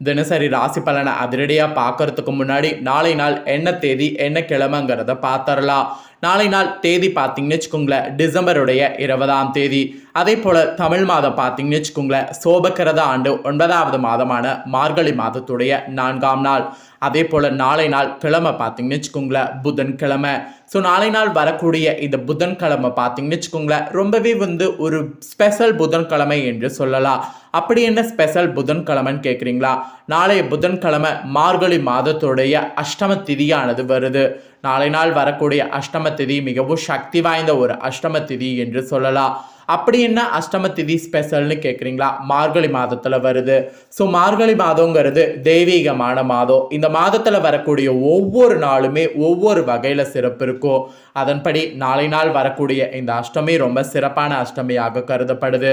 தினசரி ராசி பலனை அதிரடியாக பார்க்கறதுக்கு முன்னாடி நாளை நாள் என்ன தேதி என்ன கிழமைங்கிறத பார்த்துடலாம். நாளை நாள் தேதி பார்த்தீங்கன்னு வச்சுக்கோங்களேன் டிசம்பருடைய இருபதாம் தேதி. அதே போல் தமிழ் மாதம் பார்த்தீங்கன்னு வச்சுக்கோங்களேன் சோபக்கிரத ஆண்டு ஒன்பதாவது மாதமான மார்கழி மாதத்துடைய நான்காம் நாள். அதே போல் நாளை நாள் கிழமை பார்த்தீங்கன்னு வச்சுக்கோங்களேன் புதன்கிழமை. ஸோ நாளை நாள் வரக்கூடிய இந்த புதன்கிழமை பார்த்தீங்கன்னு வச்சுக்கோங்களேன் ரொம்பவே வந்து ஒரு ஸ்பெஷல் புதன்கிழமை என்று சொல்லலாம். அப்படி என்ன ஸ்பெஷல் புதன்கிழமைன்னு கேட்குறீங்களா நாளைய புதன்கிழமை மார்கழி மாதத்துடைய அஷ்டம திதியானது வருது. நாளை நாள் வரக்கூடிய அஷ்டம திதி மிகவும் சக்தி வாய்ந்த ஒரு அஷ்டம திதி என்று சொல்லலாம். அப்படி என்ன அஷ்டம திதி ஸ்பெஷல்னு கேட்குறீங்களா மார்கழி மாதத்தில் வருது. ஸோ மார்கழி மாதங்கிறது தெய்வீகமான மாதம். இந்த மாதத்தில் வரக்கூடிய ஒவ்வொரு நாளுமே ஒவ்வொரு வகையில் சிறப்பு இருக்கும். அதன்படி நாளை நாள் வரக்கூடிய இந்த அஷ்டமி ரொம்ப சிறப்பான அஷ்டமியாக கருதப்படுது.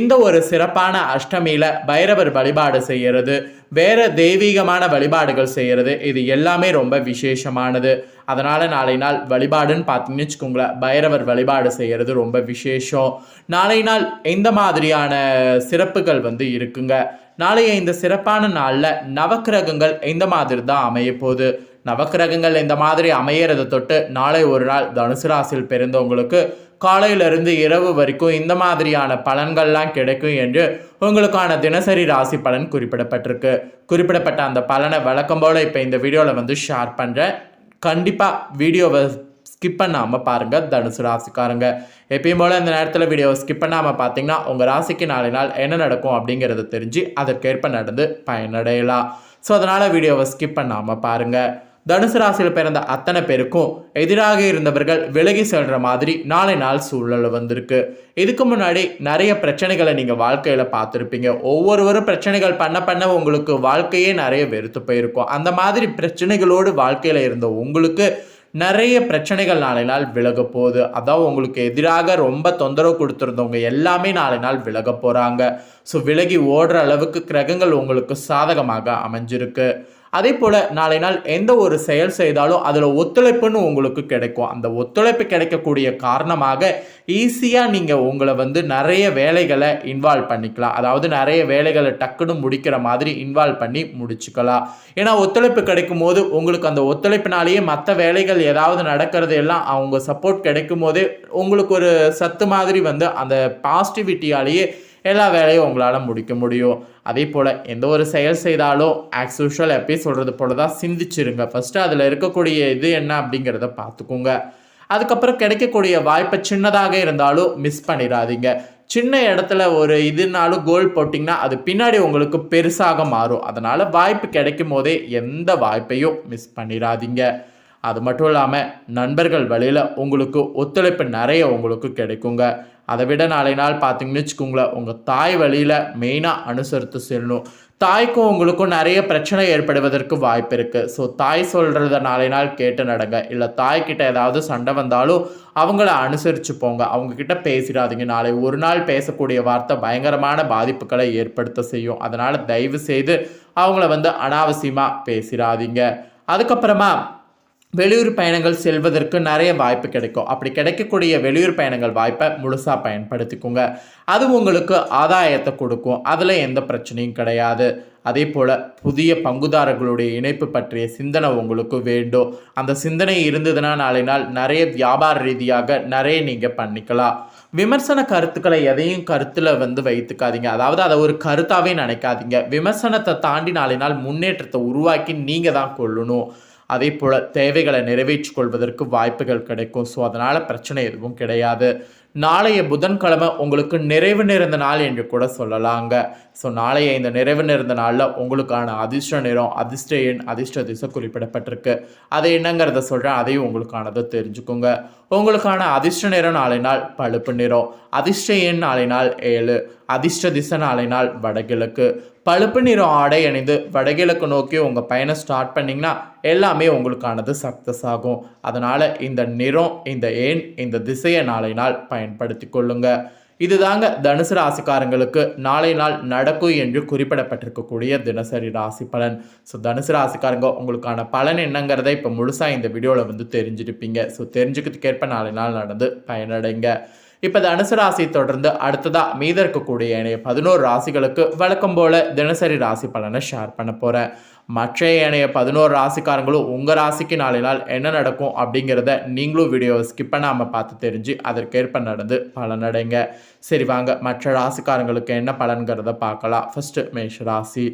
இந்த ஒரு சிறப்பான அஷ்டமியில் பைரவர் வழிபாடு செய்கிறது வேறு தெய்வீகமான வழிபாடுகள் செய்கிறது இது எல்லாமே ரொம்ப விசேஷமானது. அதனால் நாளை நாள் வழிபாடுன்னு பார்த்தீங்கன்னு வச்சுக்கோங்களேன் பைரவர் வழிபாடு செய்கிறது ரொம்ப விசேஷம். நாளை நாள் எந்த மாதிரியான சிறப்புகள் வந்து இருக்குங்க? நாளைய இந்த சிறப்பான நாளில் நவக்கிரகங்கள் எந்த மாதிரி தான் அமைய போகுது? நவக்கிரகங்கள் இந்த மாதிரி அமையறதை தொட்டு நாளை ஒரு நாள் தனுசு ராசியில் பிறந்தவங்களுக்கு காலையிலிருந்து இரவு வரைக்கும் இந்த மாதிரியான பலன்கள்லாம் கிடைக்கும் என்று உங்களுக்கான தினசரி ராசி பலன் குறிப்பிடப்பட்டிருக்கு. குறிப்பிடப்பட்ட அந்த பலனை வழக்கம் போல் இப்போ இந்த வீடியோவில் வந்து ஷேர் பண்ணுறேன் கண்டிப்பாக வீடியோவை ஸ்கிப் பண்ணாமல் பாருங்கள் தனுசு ராசிக்காரங்க. எப்பயும் போல் இந்த நேரத்தில் வீடியோவை ஸ்கிப் பண்ணாமல் பார்த்தீங்கன்னா உங்கள் ராசிக்கு நாளை நாள் என்ன நடக்கும் அப்படிங்கிறத தெரிஞ்சு அதற்கேற்ப நடந்து பயனடையலாம். ஸோ அதனால் வீடியோவை ஸ்கிப் பண்ணாமல் பாருங்கள் தனுசு ராசியில் பிறந்த அத்தனை பேருக்கும் எதிராக இருந்தவர்கள் விலகி செல்ற மாதிரி நாளை நாள் சூழல் வந்திருக்கு. இதுக்கு முன்னாடி நிறைய பிரச்சனைகளை நீங்கள் வாழ்க்கையில் பார்த்துருப்பீங்க. ஒவ்வொருவரும் பிரச்சனைகள் பண்ண பண்ண உங்களுக்கு வாழ்க்கையே நிறைய வெறுத்து போயிருக்கும். அந்த மாதிரி பிரச்சனைகளோடு வாழ்க்கையில் இருந்த உங்களுக்கு நிறைய பிரச்சனைகள் நாளை நாள் விலக போகுது. அதான் உங்களுக்கு எதிராக ரொம்ப தொந்தரவு கொடுத்துருந்தவங்க எல்லாமே நாளை நாள் விலக போகிறாங்க ஸோ விலகி ஓடுற அளவுக்கு கிரகங்கள் உங்களுக்கு சாதகமாக அமைஞ்சிருக்கு. அதே போல் நாளை நாள் எந்த ஒரு செயல் செய்தாலும் அதில் ஒத்துழைப்புன்னு உங்களுக்கு கிடைக்கும். அந்த ஒத்துழைப்பு கிடைக்கக்கூடிய காரணமாக ஈஸியாக நீங்கள் உங்களை வந்து நிறைய வேலைகளை இன்வால்வ் பண்ணிக்கலாம். அதாவது நிறைய வேலைகளை டக்குன்னு முடிக்கிற மாதிரி இன்வால்வ் பண்ணி முடிச்சுக்கலாம். ஏன்னா ஒத்துழைப்பு கிடைக்கும் போது உங்களுக்கு அந்த ஒத்துழைப்பினாலேயே மற்ற வேலைகள் ஏதாவது நடக்கிறது எல்லாம் அவங்க சப்போர்ட் கிடைக்கும் போதே உங்களுக்கு ஒரு சத்து மாதிரி வந்து அந்த பாசிட்டிவிட்டியாலேயே எல்லா வேலையும் உங்களால் முடிக்க முடியும். அதே போல் எந்த ஒரு செயல் செய்தாலும் ஆக்ஸ் யூஷுவல் எப்பயும் சொல்கிறது போல தான் சிந்திச்சிருங்க. ஃபஸ்ட்டு அதில் இருக்கக்கூடிய இது என்ன அப்படிங்கிறத பார்த்துக்கோங்க. அதுக்கப்புறம் கிடைக்கக்கூடிய வாய்ப்பை சின்னதாக இருந்தாலும் மிஸ் பண்ணிடாதீங்க. சின்ன இடத்துல ஒரு இதுனாலும் கோல் போட்டிங்கன்னா அது பின்னாடி உங்களுக்கு பெருசாக மாறும். அதனால் வாய்ப்பு கிடைக்கும் போதே எந்த வாய்ப்பையும் மிஸ் பண்ணிடாதீங்க. அது மட்டும் இல்லாமல் நண்பர்கள் வழியில் உங்களுக்கு ஒத்துழைப்பு நிறைய உங்களுக்கு கிடைக்குங்க. அதை விட நாளை நாள் பார்த்தீங்கன்னு வச்சுக்கோங்களேன் உங்கள் தாய் வழியில் மெயினாக அனுசரித்து செல்லணும். தாய்க்கும் உங்களுக்கும் நிறைய பிரச்சனை ஏற்படுவதற்கு வாய்ப்பு இருக்குது ஸோ தாய் சொல்கிறத நாளை நாள் கேட்டு நடங்க. இல்லை தாய்கிட்ட ஏதாவது சண்டை வந்தாலும் அவங்கள அனுசரித்து போங்க. அவங்கக்கிட்ட பேசிடாதீங்க. நாளை ஒரு நாள் பேசக்கூடிய வார்த்தை பயங்கரமான பாதிப்புகளை ஏற்படுத்த செய்யும். அதனால் தயவு செய்து அவங்கள வந்து அனாவசியமாக பேசிடாதீங்க. அதுக்கப்புறமா வெளியூர் பயணங்கள் செல்வதற்கு நிறைய வாய்ப்பு கிடைக்கும். அப்படி கிடைக்கக்கூடிய வெளியூர் பயணங்கள் வாய்ப்பை முழுசாக பயன்படுத்திக்கோங்க. அது உங்களுக்கு ஆதாயத்தை கொடுக்கும். அதில் எந்த பிரச்சனையும் கிடையாது. அதே போல் புதிய பங்குதாரர்களுடைய இணைப்பு பற்றிய சிந்தனை உங்களுக்கு வேண்டும். அந்த சிந்தனை இருந்ததுன்னா நாளை நாள் நிறைய வியாபார ரீதியாக நிறைய நீங்கள் பண்ணிக்கலாம். விமர்சன கருத்துக்களை எதையும் கருத்தில் வந்து வைத்துக்காதீங்க. அதாவது அதை ஒரு கருத்தாகவே நினைக்காதீங்க. விமர்சனத்தை தாண்டி நாளை நாள் முன்னேற்றத்தை உருவாக்கி நீங்கள் தான் கொள்ளணும். அதே போல் தேவைகளை நிறைவேற்றிக் கொள்வதற்கு வாய்ப்புகள் கிடைக்கும். ஸோ அதனால் பிரச்சனை எதுவும் கிடையாது. நாளைய புதன்கிழமை உங்களுக்கு நிறைவு நிறைந்த நாள் என்று கூட சொல்லலாங்க. ஸோ நாளைய இந்த நிறைவு நேர்ந்த நாளில் உங்களுக்கான அதிர்ஷ்ட நிறம் அதிர்ஷ்ட எண் அதிர்ஷ்ட திசை குறிப்பிடப்பட்டிருக்கு. அது என்னங்கிறத சொல்கிறேன் அதையும் உங்களுக்கானதை தெரிஞ்சுக்கோங்க. உங்களுக்கான அதிர்ஷ்ட நிறம் நாளை நாள் பழுப்பு நிறம் அதிர்ஷ்ட எண் நாளை நாள் ஏழு. அதிர்ஷ்ட திசை நாளை நாள் வடகிழக்கு. பழுப்பு நிறம் ஆடை அணிந்து வடகிழக்கு நோக்கி உங்கள் பயணம் ஸ்டார்ட் பண்ணிங்கன்னா எல்லாமே உங்களுக்கானது சக்ஸஸ் ஆகும். அதனால் இந்த நிறம் இந்த எண் இந்த திசையை நாளை நாள் பயன்படுத்தி கொள்ளுங்கள் இதுதாங்க தனுசு ராசிக்காரங்களுக்கு நாளை நாள் நடக்கும் என்று குறிப்பிடப்பட்டிருக்கக்கூடிய தினசரி ராசி பலன். ஸோ தனுசு ராசிக்காரங்க உங்களுக்கான பலன் என்னங்கிறத இப்போ முழுசாக இந்த வீடியோவில் வந்து தெரிஞ்சிருப்பீங்க. ஸோ தெரிஞ்சுக்கிறதுக்கேற்ப நாளை நாள் நடந்து பயனடைங்க. இப்போ தனுசு ராசி தொடர்ந்து அடுத்ததாக மீத இருக்கக்கூடிய ஏனைய பதினோரு ராசிகளுக்கு வழக்கம் போல தினசரி ராசி பலனை ஷேர் பண்ண போகிறேன் மற்ற ஏனைய பதினோரு ராசிக்காரங்களும் உங்கள் ராசிக்கு நாளை நாள் என்ன நடக்கும் அப்படிங்கிறத நீங்களும் வீடியோவை ஸ்கிப் பண்ணாமல் பார்த்து தெரிஞ்சு அதற்கேற்ப நடந்து பலனடைங்க. சரி வாங்க மற்ற ராசிக்காரங்களுக்கு என்ன பலன்கிறத பார்க்கலாம். ஃபஸ்ட்டு மேஷ ராசி.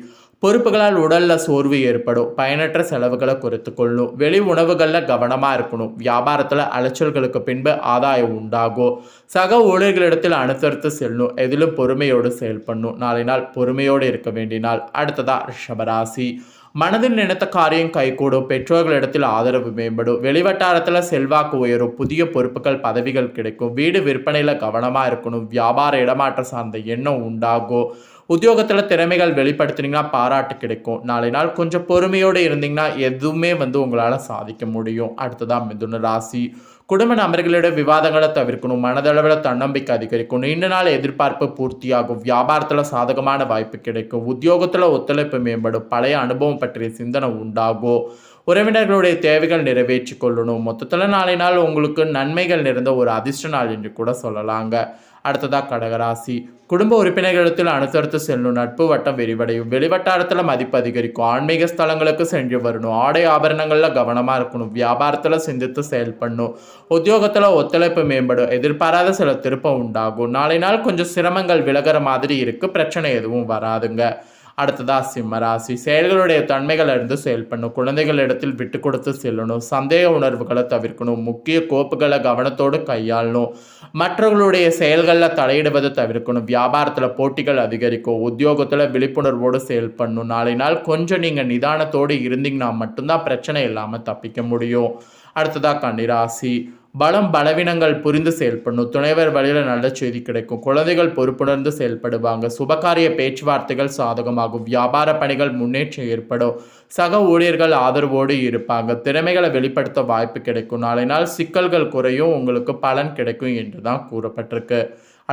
பொறுப்புகளால் உடலில் சோர்வு ஏற்படும். பயனற்ற செலவுகளை குறைத்து கொள்ளும். வெளி உணவுகளில் கவனமாக இருக்கணும். வியாபாரத்தில் அலைச்சல்களுக்கு பின்பு ஆதாயம் உண்டாகும். சக ஊழியர்களிடத்தில் அனுசரித்து செல்லும். எதிலும் பொறுமையோடு செயல்படணும் நாளை நாள் பொறுமையோடு இருக்க வேண்டினால் அடுத்ததாக ரிஷபராசி. மனதில் நினைத்த காரியம் கைகூடும். பெற்றோர்களிடத்தில் ஆதரவு மேம்படும். வெளிவட்டாரத்தில் செல்வாக்கு உயரும். புதிய பொறுப்புகள் பதவிகள் கிடைக்கும். வீடு விற்பனையில் கவனமாக இருக்கணும். வியாபார இடமாற்ற சார்ந்த எண்ணம் உண்டாகும். உத்தியோகத்தில் திறமைகள் வெளிப்படுத்துனீங்கன்னா பாராட்டு கிடைக்கும். நாளை நாள் கொஞ்சம் பொறுமையோடு இருந்தீங்கன்னா எதுவுமே வந்து உங்களால் சாதிக்க முடியும். அடுத்ததான் மிதுன ராசி. குடும்ப நபர்களிட விவாதங்களை தவிர்க்கணும். மனதளவில் தன்னம்பிக்கை அதிகரிக்கும் நீண்ட நாள் எதிர்பார்ப்பு பூர்த்தியாகும். வியாபாரத்தில் சாதகமான வாய்ப்பு கிடைக்கும். உத்தியோகத்தில் ஒத்துழைப்பு மேம்படும். பழைய அனுபவம் பற்றிய சிந்தனை உண்டாகும். உறவினர்களுடைய தேவைகள் நிறைவேற்றி கொள்ளணும். மொத்தத்தில் நாளை நாள் உங்களுக்கு நன்மைகள் நிறைந்த ஒரு அதிர்ஷ்ட நாள் என்று கூட சொல்லலாங்க. அடுத்ததாக கடகராசி. குடும்ப உறுப்பினர்களிடத்தில் அனுசரித்து செல்லும் நட்பு வட்டம் விரிவடையும். வெளிவட்டாரத்தில் மதிப்பு அதிகரிக்கும். ஆன்மீக ஸ்தலங்களுக்கு சென்று வரணும். ஆடை ஆபரணங்களில் கவனமாக இருக்கணும். வியாபாரத்தில் சிந்தித்து செயல்படணும். உத்தியோகத்தில் ஒத்துழைப்பு மேம்படும். எதிர்பாராத சில திருப்பம் உண்டாகும். நாளை நாள் கொஞ்சம் சிரமங்கள் விலகிற மாதிரி இருக்குது பிரச்சனை எதுவும் வராதுங்க. அடுத்ததாக சிம்ம ராசி. செயல்களுடைய தன்மைகள் அறிந்து குழந்தைகள் குழந்தைகளிடத்தில் விட்டு கொடுத்து செல்லணும். சந்தேக உணர்வுகளை தவிர்க்கணும். முக்கிய கோப்புகளை கவனத்தோடு கையாளணும். மற்றவர்களுடைய செயல்களில் தலையிடுவதை தவிர்க்கணும். வியாபாரத்தில் போட்டிகள் அதிகரிக்கும். உத்தியோகத்தில் விழிப்புணர்வோடு செயல்படணும் நாளை நாள் கொஞ்சம் நீங்கள் நிதானத்தோடு இருந்தீங்கன்னா மட்டும்தான் பிரச்சனை இல்லாமல் தப்பிக்க முடியும். அடுத்ததாக கன்னிராசி. பலம் பலவீனங்கள் புரிந்து செயல்படணும். துணைவர் வழியில் நல்ல செய்தி கிடைக்கும். குழந்தைகள் பொறுப்புணர்ந்து செயல்படுவாங்க. சுபகாரிய பேச்சுவார்த்தைகள் சாதகமாகும். வியாபார பணிகள் முன்னேற்றம் ஏற்படும். சக ஊழியர்கள் ஆதரவோடு இருப்பாங்க. திறமைகளை வெளிப்படுத்த வாய்ப்பு கிடைக்கும். நாளை நாள் சிக்கல்கள் குறையும் உங்களுக்கு பலன் கிடைக்கும் என்று தான் கூறப்பட்டிருக்கு.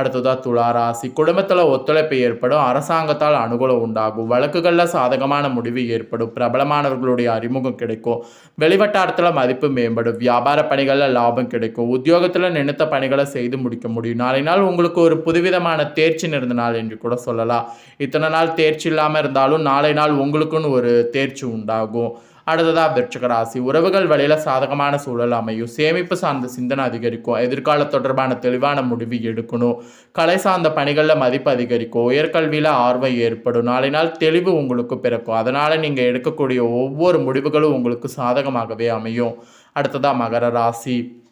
அடுத்ததா துளாராசி குடும்பத்தில் ஒத்துழைப்பு ஏற்படும். அரசாங்கத்தால் அனுகூலம் உண்டாகும். வழக்குகளில் சாதகமான முடிவு ஏற்படும். பிரபலமானவர்களுடைய அறிமுகம் கிடைக்கும். வெளிவட்டாரத்தில் மதிப்பு மேம்படும். வியாபார பணிகளில் லாபம் கிடைக்கும். உத்தியோகத்தில் நினைத்த பணிகளை செய்து முடிக்க முடியும். நாளை நாள் உங்களுக்கு ஒரு புதுவிதமான தேர்ச்சி நிறந்த நாள் என்று கூட சொல்லலாம். இத்தனை நாள் தேர்ச்சி இல்லாமல் இருந்தாலும் நாளை நாள் உங்களுக்குன்னு ஒரு தேர்ச்சி உண்டாகும் அடுத்ததாக விருட்சக ராசி உறவுகள் வழியில சாதகமான சூழல் அமையும். சேமிப்பு சார்ந்த சிந்தனை அதிகரிக்கும். எதிர்கால தொடர்பான தெளிவான முடிவு எடுக்கணும். கலை சார்ந்த பணிகளில் மதிப்பு அதிகரிக்கும். உயர்கல்வியில் ஆர்வம் ஏற்படும். நாளை நாள் தெளிவு உங்களுக்கு பிறக்கும். அதனால் நீங்கள் எடுக்கக்கூடிய ஒவ்வொரு முடிவுகளும் உங்களுக்கு சாதகமாகவே அமையும். அடுத்ததாக மகர ராசி.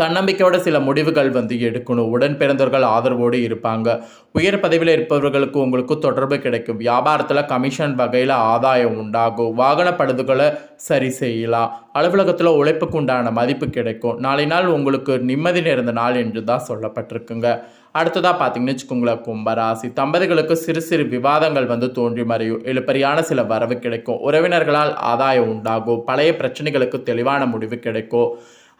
தன்னம்பிக்கையோட சில முடிவுகள் வந்து எடுக்கணும். உடன் பிறந்தவர்கள் ஆதரவோடு இருப்பாங்க. உயர் பதவியில் இருப்பவர்களுக்கு உங்களுக்கு தொடர்பு கிடைக்கும். வியாபாரத்தில் கமிஷன் வகையில் ஆதாயம் உண்டாகும். வாகன பழுதுகளை சரி செய்யலாம். அலுவலகத்தில் உழைப்புக்கு உண்டான மதிப்பு கிடைக்கும். நாளை நாள் உங்களுக்கு நிம்மதி நிறைந்த நாள் என்று தான் சொல்லப்பட்டிருக்குங்க. அடுத்ததாக பார்த்தீங்கன்னு வச்சுக்கோங்களேன் கும்பராசி. தம்பதிகளுக்கு சிறு சிறு விவாதங்கள் வந்து தோன்றி மறையும். இழுப்பறியான சில வரவு கிடைக்கும். உறவினர்களால் ஆதாயம் உண்டாகும். பழைய பிரச்சனைகளுக்கு தெளிவான முடிவு கிடைக்கும்.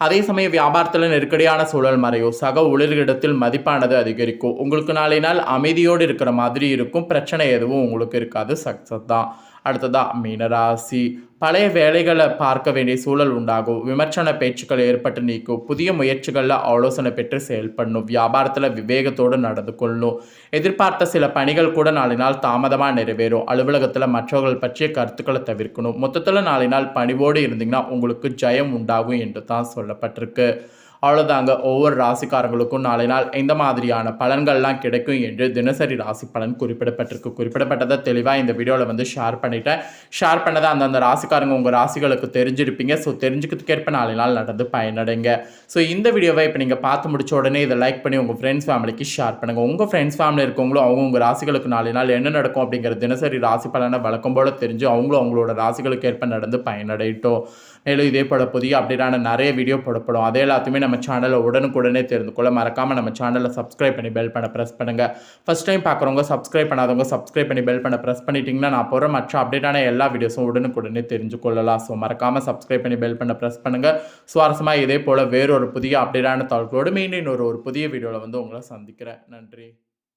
அதே சமயம் வியாபாரத்தில் நெருக்கடியான சூழல் மறையும். சக ஊழியர்களிடத்தில் மதிப்பானது அதிகரிக்கும். உங்களுக்கு நாளை நாள் அமைதியோடு இருக்கிற மாதிரி இருக்கும். பிரச்சனை எதுவும் உங்களுக்கு இருக்காது. சக்ஸஸ் தான். அடுத்ததா மீனராசி. பழைய வேலைகளை பார்க்க வேண்டிய சூழல் உண்டாகும். விமர்சன பேச்சுக்கள் ஏற்பட்டு நீக்கும். புதிய முயற்சிகளில் ஆலோசனை பெற்று செயல்படணும் வியாபாரத்தில் விவேகத்தோடு நடந்து கொள்ளணும் எதிர்பார்த்த சில பணிகள் கூட நாளை நாள் தாமதமாக நிறைவேறும். அலுவலகத்தில் மற்றவர்கள் பற்றிய கருத்துக்களை தவிர்க்கணும். மொத்தத்தில் நாளை நாள் பணிவோடு இருந்தீங்கன்னா உங்களுக்கு ஜெயம் உண்டாகும் என்று தான் சொல்லப்பட்டிருக்கு. அவ்வளோதாங்க ஒவ்வொரு ராசிக்காரங்களுக்கும் நாளை நாள் இந்த மாதிரியான பலன்கள்லாம் கிடைக்கும் என்று தினசரி ராசி பலன் குறிப்பிடப்பட்டிருக்கு. குறிப்பிடப்பட்டதை தெளிவாக இந்த வீடியோவில் வந்து ஷேர் பண்ணிட்டேன். ஷேர் பண்ணதை அந்தந்த ராசிக்காரங்க உங்கள் ராசிகளுக்கு தெரிஞ்சிருப்பீங்க. ஸோ தெரிஞ்சுக்கிறதுக்கேற்ப நாளை நாள் நடந்து பயனடைங்க. ஸோ இந்த வீடியோவை இப்போ நீங்கள் பார்த்து முடிச்ச உடனே இதை லைக் பண்ணி உங்கள் ஃப்ரெண்ட்ஸ் ஃபேமிலிக்கு ஷேர் பண்ணுங்கள் உங்கள் ஃப்ரெண்ட்ஸ் ஃபேமிலி இருக்கவங்களும் அவங்கவுங்க ராசிகளுக்கு நாளை நாள் என்ன நடக்கும் அப்படிங்கிற தினசரி ராசி பலனை வழக்கம் போல தெரிஞ்சு அவங்களும் அவங்களோட ராசிகளுக்கு ஏற்ப நடந்து பயனடையட்டும். மேலும் இதே போல புதிய அப்டேட்டான நிறைய வீடியோ போடப்படும். அதே எல்லாத்தையுமே நம்ம சேனலில் சேனலை உடனுக்குடனே தெரிந்து கொள்ள மறக்காமல் நம்ம சேனலை சப்ஸ்கிரைப் பண்ணி பெல் பண்ண ப்ரெஸ் பண்ணுங்கள் ஃபஸ்ட் டைம் பார்க்குறவங்க சப்ஸ்கிரைப் பண்ணாதவங்க சப்ஸ்கிரைப் பண்ணி பெல் பண்ண ப்ரெஸ் பண்ணிட்டீங்கன்னா நான் போகிற மற்ற அப்டேட்டான எல்லா வீடியோஸும் உடனுக்குடனே தெரிஞ்சு கொள்ளலாம். ஸோ மறக்காமல் சப்ஸ்கிரைப் பண்ணி பெல் பண்ண ப்ரெஸ் பண்ணுங்கள் சுவாரஸ்யமாக இதே போல் வேறொரு புதிய அப்டேட்டான தகவலோடு மீண்டும் இன்னொரு ஒரு புதிய வீடியோவில் வந்து உங்களை சந்திக்கிறேன். நன்றி.